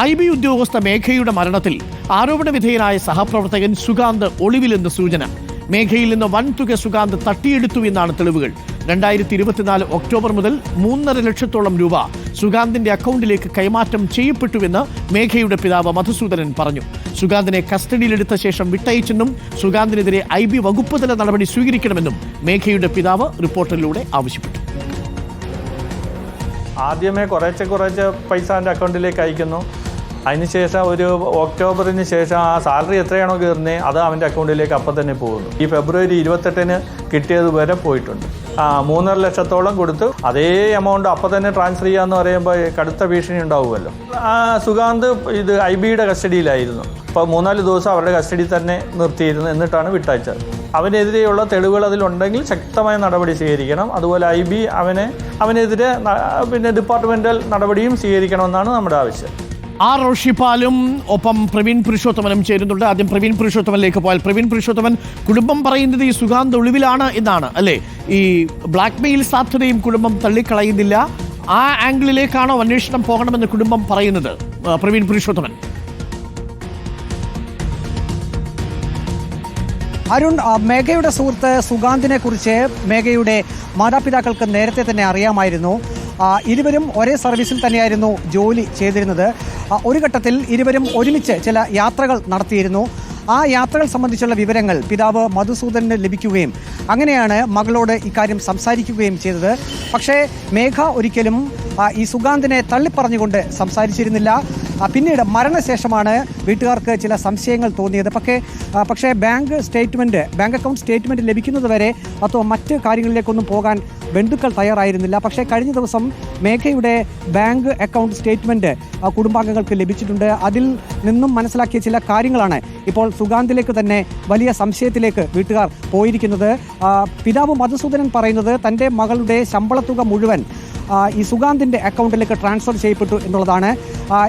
I B ഉദ്യോഗസ്ഥ മേഘയുടെ മരണത്തിൽ ആരോപണ വിധേയനായ സഹപ്രവർത്തകൻ സുഗാന്ത് ഒളിവിലെന്ന് സൂചന. മേഘയിൽ നിന്ന് വൻതുക സുഗാന്ത് തട്ടിയെടുത്തു എന്നാണ് തെളിവുകൾ. രണ്ടായിരത്തി ഇരുപത്തിനാല് ഒക്ടോബർ മുതൽ മൂന്നര ലക്ഷത്തോളം രൂപ സുഗാന്തിന്റെ അക്കൗണ്ടിലേക്ക് കൈമാറ്റം ചെയ്യപ്പെട്ടുവെന്ന് മേഘയുടെ പിതാവ് മധുസൂദനൻ പറഞ്ഞു. സുഗാന്തിനെ കസ്റ്റഡിയിലെടുത്ത ശേഷം വിട്ടയച്ചെന്നും സുഗാന്തിനെതിരെ ഐ ബി വകുപ്പ് തല നടപടി സ്വീകരിക്കണമെന്നും മേഘയുടെ പിതാവ് റിപ്പോർട്ടിലൂടെ ആവശ്യപ്പെട്ടു. ആദ്യമേ കുറേശ്ശെ കുറേശ്ശെ പൈസ എന്റെ അക്കൗണ്ടിലേക്ക് അയക്കുന്നു. അതിനുശേഷം ഒരു ഒക്ടോബറിന് ശേഷം ആ സാലറി എത്രയാണോ കയറുന്നത് അത് അവന്റെ അക്കൗണ്ടിലേക്ക് അപ്പം തന്നെ പോകുന്നു. ഈ ഫെബ്രുവരി ഇരുപത്തെട്ടിന് കിട്ടിയത് വരെ പോയിട്ടുണ്ട്. ആ മൂന്നര ലക്ഷത്തോളം കൊടുത്തു അതേ എമൗണ്ട് അപ്പം തന്നെ ട്രാൻസ്ഫർ ചെയ്യാന്ന് പറയുമ്പോൾ കടുത്ത ഭീഷണി ഉണ്ടാവുമല്ലോ. ആ സുഗാന്ത് ഇത് ഐ ബിയുടെ കസ്റ്റഡിയിലായിരുന്നു. അപ്പോൾ മൂന്നാൽ ദിവസം അവരുടെ കസ്റ്റഡി തന്നെ നിർത്തിയിരുന്നു എന്നിട്ടാണ് വിട്ടയച്ചത്. അവനെതിരെയുള്ള തെളിവുകൾ അതിലുണ്ടെങ്കിൽ ശക്തമായ നടപടി സ്വീകരിക്കണം. അതുപോലെ ഐ ബി അവനെ അവനെതിരെ പിന്നെ ഡിപ്പാർട്ട്മെന്റൽ നടപടിയും സ്വീകരിക്കണമെന്നാണ് നമ്മുടെ ആവശ്യം. ആർ റോഷിപ്പാലും ഒപ്പം പ്രവീൺ പുരുഷോത്തമനും ചേരുന്നുണ്ട്. ആദ്യം പ്രവീൺ പുരുഷോത്തമനിലേക്ക് പോയാൽ പ്രവീൺ പുരുഷോത്തമൻ കുടുംബം പറയുന്നത് ഈ സുഗാന്ത് ഒളിവിലാണ് എന്നാണ് അല്ലേ? ഈ ബ്ലാക്ക് മെയിൽ സാധ്യതയും കുടുംബം തള്ളിക്കളയുന്നില്ല. ആ ആംഗിളിലേക്കാണോ അന്വേഷണം പോകണമെന്ന് കുടുംബം പറയുന്നത് പ്രവീൺ പുരുഷോത്തമൻ? അരുൺ മേഘയുടെ സുഹൃത്ത് സുഗാന്തിനെ കുറിച്ച് മേഘയുടെ മാതാപിതാക്കൾക്ക് നേരത്തെ തന്നെ അറിയാമായിരുന്നു. ഇരുവരും ഒരേ സർവീസിൽ തന്നെയായിരുന്നു ജോലി ചെയ്തിരുന്നത്. ഒരു ഘട്ടത്തിൽ ഇരുവരും ഒരുമിച്ച് ചില യാത്രകൾ നടത്തിയിരുന്നു. ആ യാത്രകൾ സംബന്ധിച്ചുള്ള വിവരങ്ങൾ പിതാവ് മധുസൂദനന് ലഭിക്കുകയും അങ്ങനെയാണ് മകളോട് ഇക്കാര്യം സംസാരിക്കുകയും ചെയ്തത്. പക്ഷേ മേഘ ഒരിക്കലും ഈ സുഗാന്തിനെ തള്ളിപ്പറഞ്ഞുകൊണ്ട് സംസാരിച്ചിരുന്നില്ല. പിന്നീട് മരണശേഷമാണ് വീട്ടുകാർക്ക് ചില സംശയങ്ങൾ തോന്നിയത്. പക്ഷേ പക്ഷേ bank statement bank account statement ലഭിക്കുന്നത് വരെ അതോ മറ്റ് കാര്യങ്ങളിലേക്കൊന്നും പോകാൻ ബന്ധുക്കൾ തയ്യാറായിരുന്നില്ല. പക്ഷേ കഴിഞ്ഞ ദിവസം മേഘയുടെ ബാങ്ക് അക്കൗണ്ട് സ്റ്റേറ്റ്മെന്റ് കുടുംബാംഗങ്ങൾക്ക് ലഭിച്ചിട്ടുണ്ട്. അതിൽ നിന്നും മനസ്സിലാക്കിയ ചില കാര്യങ്ങളാണ് ഇപ്പോൾ സുഗാന്തിലേക്ക് തന്നെ വലിയ സംശയത്തിലേക്ക് വീട്ടുകാർ പോയിരിക്കുന്നത്. പിതാവ് മധുസൂദനൻ പറയുന്നത് തന്റെ മകളുടെ ശമ്പളത്തുക മുഴുവൻ ഈ സുഗാന്തിന്റെ അക്കൗണ്ടിലേക്ക് ട്രാൻസ്ഫർ ചെയ്യപ്പെട്ടു എന്നുള്ളതാണ്.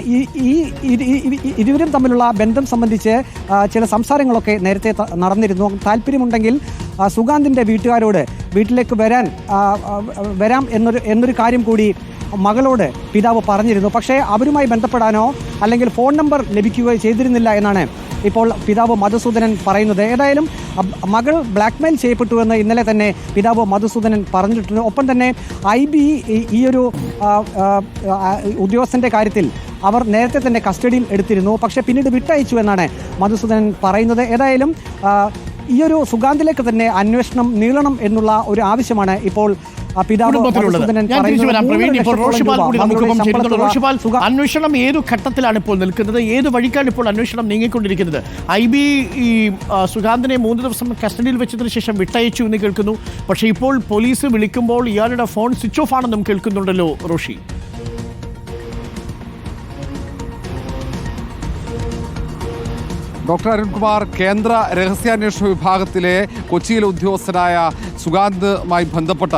ഈ ഈ ഇരു- ഈ- ഈ- ഇരുവരും തമ്മിലുള്ള ബന്ധം സംബന്ധിച്ച് ചില സംസാരങ്ങളൊക്കെ നേരത്തെ നടന്നിരുന്നു. താല്പര്യമുണ്ടെങ്കിൽ സുഗാന്തിന്റെ വീട്ടുകാരോട് വീട്ടിലേക്ക് വരാൻ വരാം എന്നൊരു എന്നൊരു കാര്യം കൂടി മകളോട് പിതാവ് പറഞ്ഞിരുന്നു. പക്ഷേ അവരുമായി ബന്ധപ്പെടാനോ അല്ലെങ്കിൽ ഫോൺ നമ്പർ ലഭിക്കുകയോ ചെയ്തിരുന്നില്ല എന്നാണ് ഇപ്പോൾ പിതാവ് മധുസൂദനൻ പറയുന്നത്. ഏതായാലും മകൾ ബ്ലാക്ക്മെയിൽ ചെയ്യപ്പെട്ടു എന്ന് ഇന്നലെ തന്നെ പിതാവ് മധുസൂദനൻ പറഞ്ഞിട്ടുണ്ട്. ഒപ്പം തന്നെ ഐ ബി ഈ ഒരു ഉദ്യോഗസ്ഥന്റെ കാര്യത്തിൽ അവർ നേരത്തെ തന്നെ കസ്റ്റഡിയിൽ എടുത്തിരുന്നു. പക്ഷേ പിന്നീട് വിട്ടയച്ചു എന്നാണ് മധുസൂദനൻ പറയുന്നത്. ഏതായാലും ഈ ഒരു സുഗാന്തിലേക്ക് തന്നെ അന്വേഷണം നീളണം എന്നുള്ള ഒരു ആവശ്യമാണ് ഇപ്പോൾ അന്വേഷണം ഏത് ഘട്ടത്തിലാണ് ഇപ്പോൾ നിൽക്കുന്നത്? ഏത് വഴിക്കാണ് ഇപ്പോൾ അന്വേഷണം നീങ്ങിക്കൊണ്ടിരിക്കുന്നത്? ഐ ബി ഈ സുഗാന്തിനെ മൂന്ന് ദിവസം കസ്റ്റഡിയിൽ വെച്ചതിന് ശേഷം വിട്ടയച്ചു എന്ന് കേൾക്കുന്നു. പക്ഷേ ഇപ്പോൾ പോലീസ് വിളിക്കുമ്പോൾ ഇയാളുടെ ഫോൺ സ്വിച്ച് ഓഫ് ആണെന്നും കേൾക്കുന്നുണ്ടല്ലോ റോഷി. ഡോക്ടർ അരുൺകുമാർ കേന്ദ്ര രഹസ്യാന്വേഷണ വിഭാഗത്തിലെ കൊച്ചിയിലെ ഉദ്യോഗസ്ഥനായ സുഗാന്തുമായി ബന്ധപ്പെട്ട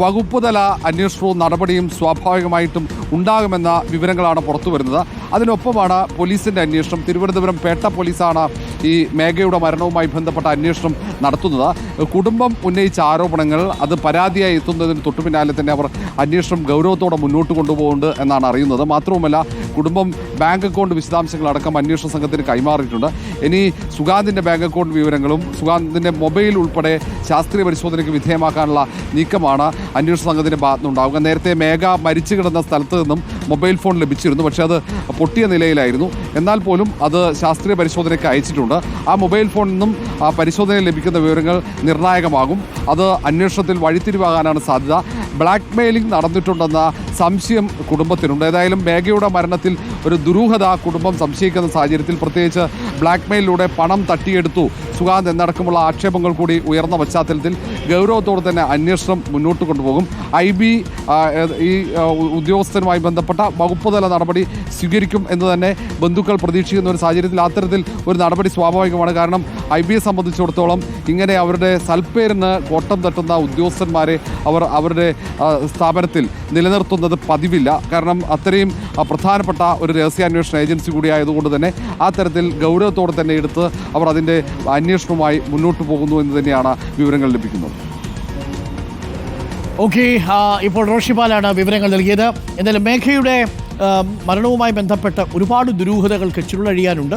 വകുപ്പുതല അന്വേഷണവും നടപടിയും സ്വാഭാവികമായിട്ടും ഉണ്ടാകുമെന്ന വിവരങ്ങളാണ് പുറത്തു വരുന്നത്. അതിനൊപ്പമാണ് പോലീസിന്റെ അന്വേഷണം. തിരുവനന്തപുരം പേട്ട പോലീസാണ് ഈ മേഘയുടെ മരണവുമായി ബന്ധപ്പെട്ട അന്വേഷണം നടത്തുന്നത്. കുടുംബം ഉന്നയിച്ച ആരോപണങ്ങൾ അത് പരാതിയായി എത്തുന്നതിന് തൊട്ടു പിന്നാലെ തന്നെ അവർ അന്വേഷണം ഗൗരവത്തോടെ മുന്നോട്ട് കൊണ്ടുപോകുന്നുണ്ട് എന്നാണ് അറിയുന്നത്. മാത്രവുമല്ല കുടുംബം ബാങ്ക് അക്കൗണ്ട് വിശദാംശങ്ങൾ അടക്കം അന്വേഷണ സംഘത്തിന് കൈമാറിയിട്ടുണ്ട്. ഇനി സുഗാന്തിന്റെ ബാങ്ക് അക്കൗണ്ട് വിവരങ്ങളും സുഗാന്തിന്റെ മൊബൈൽ ഉൾപ്പെടെ ശാസ്ത്രീയ പരിശോധനയ്ക്ക് വിധേയമാക്കാനുള്ള നീക്കമാണ് അന്വേഷണ സംഘത്തിന്റെ ഭാഗത്തുനിന്നുണ്ടാവുക. നേരത്തെ മേഘ മരിച്ചു കിടന്ന സ്ഥലത്ത് നിന്നും മൊബൈൽ ഫോൺ ലഭിച്ചിരുന്നു. പക്ഷേ അത് പൊട്ടിയ നിലയിലായിരുന്നു. എന്നാൽ പോലും അത് ശാസ്ത്രീയ പരിശോധനയ്ക്ക് അയച്ചിട്ടുണ്ട്. ആ മൊബൈൽ ഫോണിൽ നിന്നും ആ പരിശോധനയിൽ ലഭിക്കുന്ന വിവരങ്ങൾ നിർണായകമാകും. അത് അന്വേഷണത്തിൽ വഴിത്തിരിവാകാനാണ് സാധ്യത. ബ്ലാക്ക് മെയിലിംഗ് നടന്നിട്ടുണ്ടെന്ന സംശയം കുടുംബത്തിനുണ്ട്. ഏതായാലും മേഘയുടെ മരണത്തിൽ ഒരു ദുരൂഹത കുടുംബം സംശയിക്കുന്ന സാഹചര്യത്തിൽ പ്രത്യേകിച്ച് ബ്ലാക്ക് മെയിലിലൂടെ പണം തട്ടിയെടുത്തു. സുഗാന്ത് എന്നടക്കമുള്ള ആക്ഷേപങ്ങൾ കൂടി ഉയർന്ന പശ്ചാത്തലത്തിൽ ഗൗരവത്തോടെ തന്നെ അന്വേഷണം മുന്നോട്ട് കൊണ്ടുപോകും. ഐ ബി ഈ ഉദ്യോഗസ്ഥനുമായി ബന്ധപ്പെട്ട വകുപ്പ് തല നടപടി സ്വീകരിക്കും എന്ന് തന്നെ ബന്ധുക്കൾ പ്രതീക്ഷിക്കുന്ന ഒരു സാഹചര്യത്തിൽ അത്തരത്തിൽ ഒരു നടപടി സ്വാഭാവികമാണ്. കാരണം ഐ ബിയെ സംബന്ധിച്ചിടത്തോളം ഇങ്ങനെ അവരുടെ സൽപ്പേരിന് കോട്ടം തട്ടുന്ന ഉദ്യോഗസ്ഥന്മാരെ അവർ അവരുടെ സ്ഥാപനത്തിൽ നിലനിർത്തുന്നത് പതിവില്ല. കാരണം അത്രയും പ്രധാനപ്പെട്ട ഒരു രഹസ്യാന്വേഷണ ഏജൻസി കൂടിയായതുകൊണ്ട് തന്നെ ആ തരത്തിൽ ഗൗരവത്തോടെ തന്നെ എടുത്ത് അവർ അതിന്റെ അന്വേഷണവുമായി മുന്നോട്ട് പോകുന്നു എന്ന് തന്നെയാണ് വിവരങ്ങൾ ലഭിക്കുന്നത്. ഓക്കെ ഇപ്പോൾ റോഷിപാലാണ് വിവരങ്ങൾ നൽകിയത്. എന്തായാലും മേഘയുടെ മരണവുമായി ബന്ധപ്പെട്ട ഒരുപാട് ദുരൂഹതകൾക്ക് ചുരുളഴിയാനുണ്ട്.